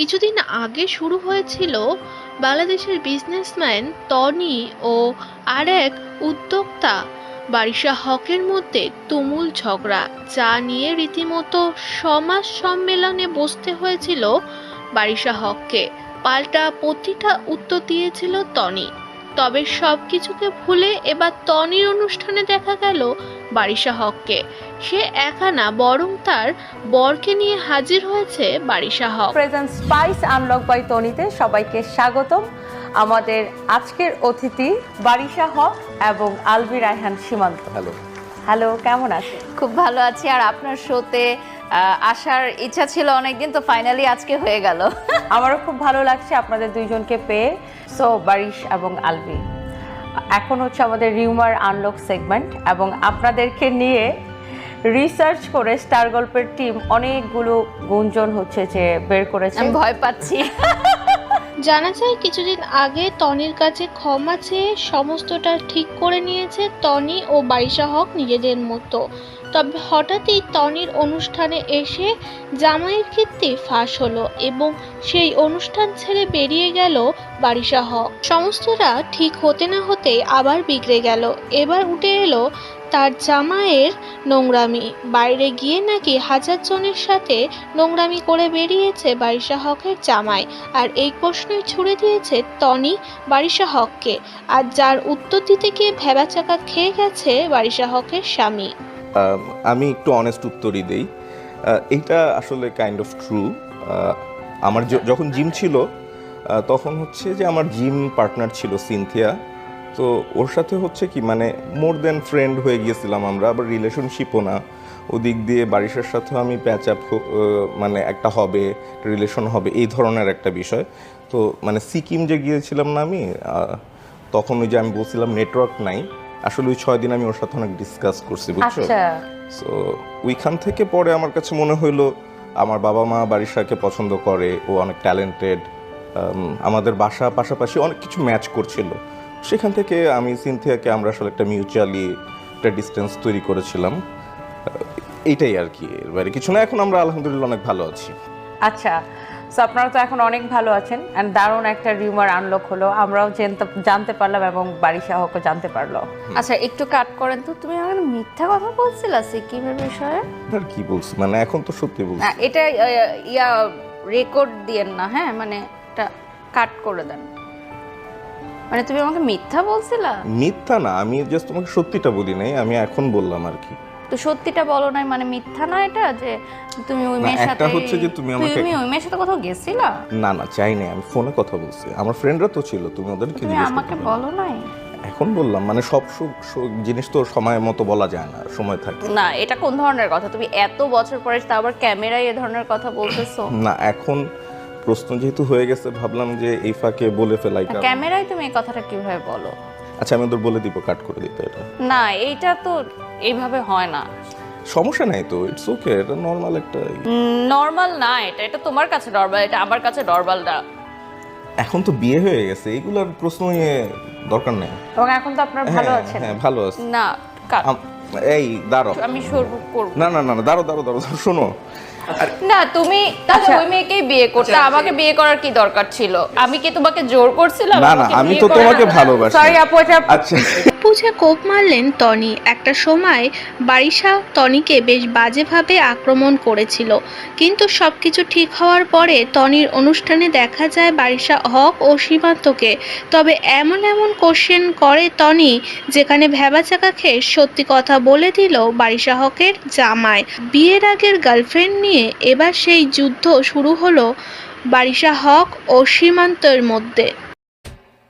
কিছুদিন আগে শুরু হয়েছিল বাংলাদেশের বিজনেসম্যান টনি ও আর এক উদ্যোক্তা বারিশা হকের মধ্যে তুমুল ঝগড়া, যা নিয়ে রীতিমতো সমাজ সম্মেলনে বসতে হয়েছিল বারিশা হককে। পাল্টা প্রতিটা উত্তর দিয়েছিল টনি। তবে সব কিছুকে ভুলে এবার টনির অনুষ্ঠানে দেখা গেল বারিশা হককে। সে একা না বরং তার বরকে নিয়ে হাজির হয়েছে Barisha Haque. Present spice unlock by তনিতে সবাইকে স্বাগতম। আমাদের আজকের অতিথি বারিশা হক এবং আলবি রায়হান সীমান্ত। হ্যালো। হ্যালো কেমন আছেন? খুব ভালো আছি। আর আপনার শোতে আসার ইচ্ছা ছিল অনেকদিন তো ফাইনালি আজকে হয়ে গেল। আমারও খুব ভালো লাগছে আপনাদের দুইজনকে পেয়ে। সো বারিশ এবং আলভি। এখন হচ্ছে আমাদের রিউমার আনলক সেগমেন্ট এবং আপনাদেরকে নিয়ে রিসার্চ করে স্টার গল্পের টিম অনেকগুলো গুঞ্জন হচ্ছে যে বের করেছে। আমি ভয় পাচ্ছি। জানা যায় কিছুদিন আগে টনির কাছে ক্ষমা চেয়ে সমস্তটা ঠিক করে নিয়েছে টনি ও বারিশা হক নিজেদের মতো। তবে হঠাৎই টনির অনুষ্ঠানে এসে জামাইয়ের কীর্তি ফাঁস হলো এবং সেই অনুষ্ঠান ছেড়ে বেরিয়ে গেল বারিশা হক। সমস্তটা ঠিক হতে না হতে আবার বিগড়ে গেল। এবার উঠে এলো তার জামাইয়ের নোংরামি। বাইরে গিয়ে নাকি হাজার জনের সাথে নোংরামি করে বেরিয়েছে বারিশা হকের জামাই আর এই প্রশ্নই ছুড়ে দিয়েছে টনি বারিশা হককে। আর যার উত্তর দিতে গিয়ে ভেবাচাকা খেয়ে গেছে বারিশা হকের স্বামী। আমি একটু অনেস্ট উত্তরই দেই। এইটা আসলে কাইন্ড অফ ট্রু আমার যখন জিম ছিল তখন হচ্ছে যে আমার জিম পার্টনার ছিল সিনথিয়া। তো ওর সাথে হচ্ছে কি মানে মোর দেন ফ্রেন্ড হয়ে গিয়েছিলাম আমরা আবার রিলেশনশিপও না। ওদিক দিয়ে বারিশের সাথেও আমি প্যাচ আপ মানে একটা হবে রিলেশন হবে এই ধরনের একটা বিষয়। তো মানে সিকিম যে গিয়েছিলাম না আমি তখন ওই যে আমি বলছিলাম নেটওয়ার্ক নাই। আসলে ওই ছয় দিন আমি ওর সাথে অনেক ডিসকাস করছি বুঝছ? আচ্ছা। সো ওইখান থেকে পরে আমার কাছে মনে হইল আমার বাবা মা বারিশাকে পছন্দ করে ও অনেক ট্যালেন্টেড আমাদের বাসা পাশাপাশি অনেক কিছু ম্যাচ করছিল। সেখান থেকে আমি সিনথিয়াকে আমরা আসলে একটা মিউচুয়ালি একটা ডিস্টেন্স তৈরি করেছিলাম। এইটাই আর কি এর বাইরে। কিছু না এখন আমরা আলহামদুলিল্লাহ অনেক ভালো আছি। আচ্ছা সো আপনারা তো এখন অনেক ভালো আছেন। অ্যান্ড দারুণ একটা রিউমার আনলক হলো। আমরাও জানতে- জানতে পারলাম এবং বারিশা হকও জানতে পারল। আচ্ছা একটু কাট করেন তো। তুমি আমাকে মিথ্যা কথা বলছিলা সিকিমের বিষয়ে? আর কি বলছি? মানে এখন তো সত্যি বলছি। না এটা ইয়া রেকর্ড দিয়েন না হ্যাঁ? মানে এটা কাট করে দেন। মানে তুমি আমাকে মিথ্যা বলছিলা? মিথ্যা না আমি জাস্ট তোমাকে সত্যিটা বলি নাই আমি এখন বললাম আর কি। তো সত্যিটা বলো নাই মানে মিথ্যা না এটা যে তুমি ওই মেয়ের একটা সাথে হচ্ছে যে তুমি আমাকে- তুমি ওই মেয়ের সাথে কোথাও গেছিলা? না না চাই নাই আমি ফোনে কথা বলছি। আমার ফ্রেন্ডরা তো ছিল তুমি ওদেরকে জিজ্ঞেস আমাকে করতে। বলো নাই? এখন বললাম মানে সব জিনিস তো সময় মতো বলা যায় না সময় থাকে। না এটা কোন ধরনের কথা? তুমি এত বছর পরে তা আবার ক্যামেরায় এ ধরনের কথা বলতেছো। না এখন প্রশ্ন যেহেতু হয়ে গেছে ভাবলাম যে এই ফাঁকে বলে ফেলাই ক্যামেরায় তুমি এই কথাটা কীভাবে বলো? আচ্ছা আমি ওদের বলে দিব কাট করে দিতে এটা। না এইটা তো এইভাবে হয় না। সমস্যা নাই তো ইটস ওকে এটা নর্মাল একটা নর্মাল না এটা এটা তোমার কাছে নর্মাল এটা আমার কাছে নর্মাল না। এখন তো বিয়ে হয়ে গেছে এইগুলোর প্রশ্ন নিয়ে দরকার নেই। এবং এখন তো আপনার ভালো আছে আছেন। হ্যাঁ ভালো আছে। না কাট। এই দাঁড়ো আমি সরব করব। না না না দাঁড়ো দাঁড়ো দাঁড়ো, শোনো। না তুমি তাহলে আচ্ছা। ওই মেয়েকেই বিয়ে করতে। আমাকে বিয়ে করার কি দরকার ছিল? আমি কি তোমাকে জোর করছিলাম? না না আমি তো তোমাকে ভালোবাসি। সরি আপু আচ্ছা আচ্ছা। বুঝে কোপ মারলেন টনি। একটা সময় বারিশা টনিকে বেশ বাজেভাবে আক্রমণ করেছিল। কিন্তু সব কিছু ঠিক হওয়ার পরে টনির অনুষ্ঠানে দেখা যায় বারিশা হক ও সীমান্তকে। তবে এমন এমন কোশ্চেন করে টনি যেখানে ভেবাচাকা খেয়ে সত্যি কথা বলে দিল বারিশা হকের জামায় বিয়ের আগের গার্লফ্রেন্ড নিয়ে এবার সেই যুদ্ধ শুরু হলো বারিশা হক ও সীমান্তের মধ্যে।